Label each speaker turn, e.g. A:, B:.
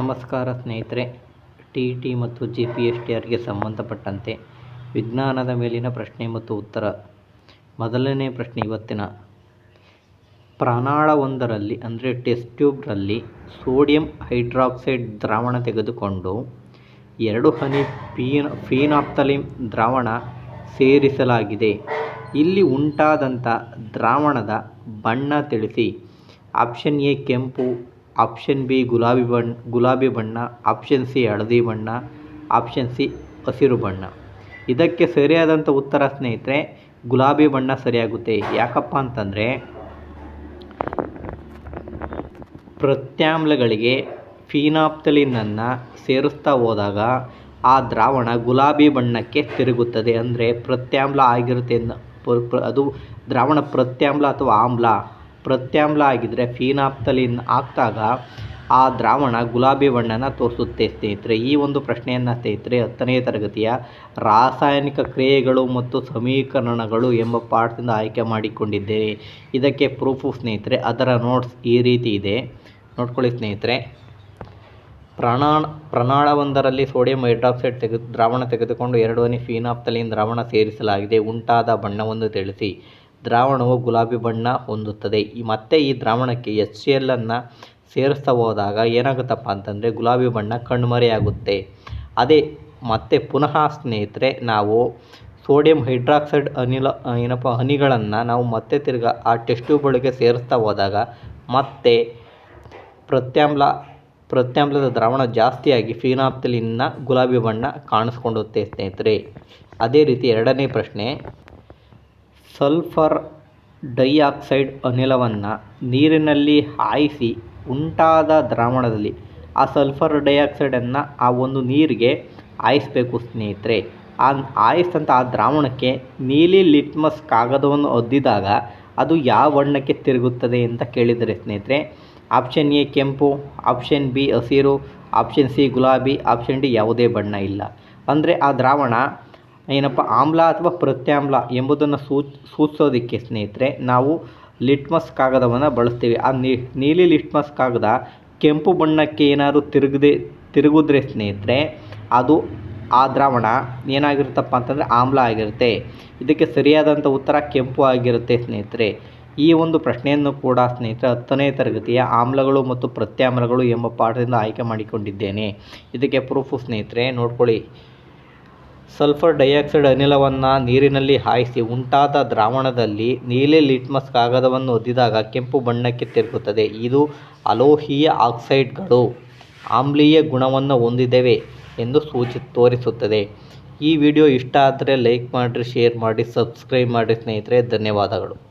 A: ನಮಸ್ಕಾರ ಸ್ನೇಹಿತರೆ. T T ಮತ್ತು ಜಿ ಪಿ ಎಸ್ ಟಿ ಆರ್ಗೆ ಸಂಬಂಧಪಟ್ಟಂತೆ ವಿಜ್ಞಾನದ ಮೇಲಿನ ಪ್ರಶ್ನೆ ಮತ್ತು ಉತ್ತರ. ಮೊದಲನೇ ಪ್ರಶ್ನೆ ಇವತ್ತಿನ. ಪ್ರಾಣಾಳವೊಂದರಲ್ಲಿ, ಅಂದರೆ ಟೆಸ್ಟ್ ಟ್ಯೂಬ್ನಲ್ಲಿ ಸೋಡಿಯಂ ಹೈಡ್ರಾಕ್ಸೈಡ್ ದ್ರಾವಣ ತೆಗೆದುಕೊಂಡು ಎರಡು ಹನಿ ಫೀನಾಪ್ತಲಿನ್ ದ್ರಾವಣ ಸೇರಿಸಲಾಗಿದೆ. ಇಲ್ಲಿ ಉಂಟಾದಂಥ ದ್ರಾವಣದ ಬಣ್ಣ ತಿಳಿಸಿ. ಆಪ್ಷನ್ ಎ ಕೆಂಪು ಆಪ್ಷನ್ ಬಿ ಗುಲಾಬಿ ಬಣ್ಣ ಗುಲಾಬಿ ಬಣ್ಣ, ಆಪ್ಷನ್ ಸಿ ಹಳದಿ ಬಣ್ಣ, ಆಪ್ಷನ್ ಸಿ ಹಸಿರು ಬಣ್ಣ. ಇದಕ್ಕೆ ಸರಿಯಾದಂಥ ಉತ್ತರ ಸ್ನೇಹಿತರೆ, ಗುಲಾಬಿ ಬಣ್ಣ ಸರಿಯಾಗುತ್ತೆ. ಯಾಕಪ್ಪ ಅಂತಂದರೆ, ಪ್ರತ್ಯಾಮ್ಲಗಳಿಗೆ ಫೀನಾಪ್ತಲಿನನ್ನು ಸೇರಿಸ್ತಾ ಹೋದಾಗ ಆ ದ್ರಾವಣ ಗುಲಾಬಿ ಬಣ್ಣಕ್ಕೆ ತಿರುಗುತ್ತದೆ. ಅಂದರೆ ಪ್ರತ್ಯಾಮ್ಲ ಆಗಿರುತ್ತೆ ಅದು ದ್ರಾವಣ ಪ್ರತ್ಯಾಮ್ಲ ಅಥವಾ ಆಮ್ಲ. ಪ್ರತ್ಯಾಮ್ಲ ಆಗಿದ್ದರೆ ಫೀನಾಪ್ತಲಿನ್ ಆಗ್ದಾಗ ಆ ದ್ರಾವಣ ಗುಲಾಬಿ ಬಣ್ಣನ ತೋರಿಸುತ್ತೆ ಸ್ನೇಹಿತರೆ. ಈ ಒಂದು ಪ್ರಶ್ನೆಯನ್ನು ಸ್ನೇಹಿತರೆ ಹತ್ತನೇ ತರಗತಿಯ ರಾಸಾಯನಿಕ ಕ್ರಿಯೆಗಳು ಮತ್ತು ಸಮೀಕರಣಗಳು ಎಂಬ ಪಾಠದಿಂದ ಆಯ್ಕೆ ಮಾಡಿಕೊಂಡಿದ್ದೇನೆ ಇದಕ್ಕೆ ಪ್ರೂಫು ಸ್ನೇಹಿತರೆ, ಅದರ ನೋಟ್ಸ್ ಈ ರೀತಿ ಇದೆ. ನೋಡ್ಕೊಳ್ಳಿ ಸ್ನೇಹಿತರೆ. ಪ್ರಣಾಣ, ಪ್ರಣಾಳವೊಂದರಲ್ಲಿ ಸೋಡಿಯಂ ಹೈಡ್ರಾಕ್ಸೈಡ್ ತೆಗೆ ದ್ರಾವಣ ತೆಗೆದುಕೊಂಡು ಎರಡು ಹನಿ ಫೀನಾಪ್ತಲಿನ್ ದ್ರಾವಣ ಸೇರಿಸಲಾಗಿದೆ. ಉಂಟಾದ ಬಣ್ಣವನ್ನು ತಿಳಿಸಿ. ದ್ರಾವಣವು ಗುಲಾಬಿ ಬಣ್ಣ ಹೊಂದುತ್ತದೆ. ಈ ಮತ್ತೆ ಈ ದ್ರಾವಣಕ್ಕೆ ಎಚ್ ಸಿ ಎಲ್ಲನ್ನು ಸೇರಿಸ್ತಾ ಹೋದಾಗ ಏನಾಗುತ್ತಪ್ಪ ಅಂತಂದರೆ ಗುಲಾಬಿ ಬಣ್ಣ ಕಣ್ಮರೆಯಾಗುತ್ತೆ. ಅದೇ ಮತ್ತೆ ಪುನಃ ಸ್ನೇಹಿತರೆ, ನಾವು ಸೋಡಿಯಂ ಹೈಡ್ರಾಕ್ಸೈಡ್ ಅನಿಲ, ಏನಪ್ಪ, ಹನಿಗಳನ್ನು ನಾವು ಮತ್ತೆ ತಿರ್ಗಿ ಆ ಟೆಸ್ಟ್ ಬಳಕೆ ಸೇರಿಸ್ತಾ ಹೋದಾಗ ಮತ್ತೆ ಪ್ರತ್ಯಾಮ್ಲ, ಪ್ರತ್ಯಾಮ್ಲದ ದ್ರಾವಣ ಜಾಸ್ತಿಯಾಗಿ ಫಿನಾಪ್ತಲಿನ್ನ ಗುಲಾಬಿ ಬಣ್ಣ ಕಾಣಿಸ್ಕೊಂಡುತ್ತೆ ಸ್ನೇಹಿತರೆ. ಅದೇ ರೀತಿ ಎರಡನೇ ಪ್ರಶ್ನೆ ಸಲ್ಫರ್ ಡೈಆಕ್ಸೈಡ್ ಅನಿಲವನ್ನು ನೀರಿನಲ್ಲಿ ಹಾಯಿಸಿ ಉಂಟಾದ ದ್ರಾವಣದಲ್ಲಿ ಆ ಸಲ್ಫರ್ ಡೈಆಕ್ಸೈಡನ್ನು ಆ ಒಂದು ನೀರಿಗೆ ಹಾಯಿಸಬೇಕು ಸ್ನೇಹಿತರೆ. ಆ ಹಾಯಿಸಿದಂಥ ಆ ದ್ರಾವಣಕ್ಕೆ ನೀಲಿ ಲಿಟ್ಮಸ್ ಕಾಗದವನ್ನು ಒದ್ದಿದಾಗ ಅದು ಯಾವ ಬಣ್ಣಕ್ಕೆ ತಿರುಗುತ್ತದೆ ಅಂತ ಕೇಳಿದರೆ ಸ್ನೇಹಿತರೆ, ಆಪ್ಷನ್ ಎ ಕೆಂಪು, ಆಪ್ಷನ್ ಬಿ ಹಸಿರು, ಆಪ್ಷನ್ ಸಿ ಗುಲಾಬಿ, ಆಪ್ಷನ್ ಡಿ ಯಾವುದೇ ಬಣ್ಣ ಇಲ್ಲ. ಅಂದರೆ ಆ ದ್ರಾವಣ ಏನಪ್ಪ, ಆಮ್ಲ ಅಥವಾ ಪ್ರತ್ಯಾಮ್ಲ ಎಂಬುದನ್ನು ಸೂಚ್, ಸೂಚಿಸೋದಕ್ಕೆ ಸ್ನೇಹಿತರೆ, ನಾವು ಲಿಟ್ಮಸ್ ಕಾಗದವನ್ನು ಬಳಸ್ತೀವಿ. ಆ ನೀಲಿ ಲಿಟ್ಮಸ್ ಕಾಗದ ಕೆಂಪು ಬಣ್ಣಕ್ಕೆ ಏನಾದರೂ ತಿರುಗದೆ, ತಿರುಗಿದ್ರೆ ಸ್ನೇಹಿತರೆ, ಅದು ಆ ದ್ರಾವಣ ಏನಾಗಿರುತ್ತಪ್ಪ ಅಂತಂದರೆ ಆಮ್ಲ ಆಗಿರುತ್ತೆ. ಇದಕ್ಕೆ ಸರಿಯಾದಂಥ ಉತ್ತರ ಕೆಂಪು ಆಗಿರುತ್ತೆ ಸ್ನೇಹಿತರೆ. ಈ ಒಂದು ಪ್ರಶ್ನೆಯನ್ನು ಕೂಡ ಸ್ನೇಹಿತರೆ ಹತ್ತನೇ ತರಗತಿಯ ಆಮ್ಲಗಳು ಮತ್ತು ಪ್ರತ್ಯಾಮ್ಲಗಳು ಎಂಬ ಪಾಠದಿಂದ ಆಯ್ಕೆ ಮಾಡಿಕೊಂಡಿದ್ದೇನೆ. ಇದಕ್ಕೆ ಪ್ರೂಫು ಸ್ನೇಹಿತರೆ, ನೋಡ್ಕೊಳ್ಳಿ. ಸಲ್ಫರ್ ಡೈಆಕ್ಸೈಡ್ ಅನಿಲವನ್ನು ನೀರಿನಲ್ಲಿ ಹಾಯಿಸಿ ಉಂಟಾದ ದ್ರಾವಣದಲ್ಲಿ ನೀಲಿ ಲಿಟ್ಮಸ್ ಕಾಗದವನ್ನು ಒದ್ದಿದಾಗ ಕೆಂಪು ಬಣ್ಣಕ್ಕೆ ತಿರುಗುತ್ತದೆ. ಇದು ಅಲೋಹೀಯ ಆಕ್ಸೈಡ್ಗಳು ಆಮ್ಲೀಯ ಗುಣವನ್ನು ಹೊಂದಿದ್ದೇವೆ ಎಂದು ಸೂಚಿ ತೋರಿಸುತ್ತದೆ. ಈ ವಿಡಿಯೋ ಇಷ್ಟ ಆದರೆ ಲೈಕ್ ಮಾಡಿರಿ, ಶೇರ್ ಮಾಡಿ ಸಬ್ಸ್ಕ್ರೈಬ್ ಮಾಡಿ ಸ್ನೇಹಿತರೆ, ಧನ್ಯವಾದಗಳು.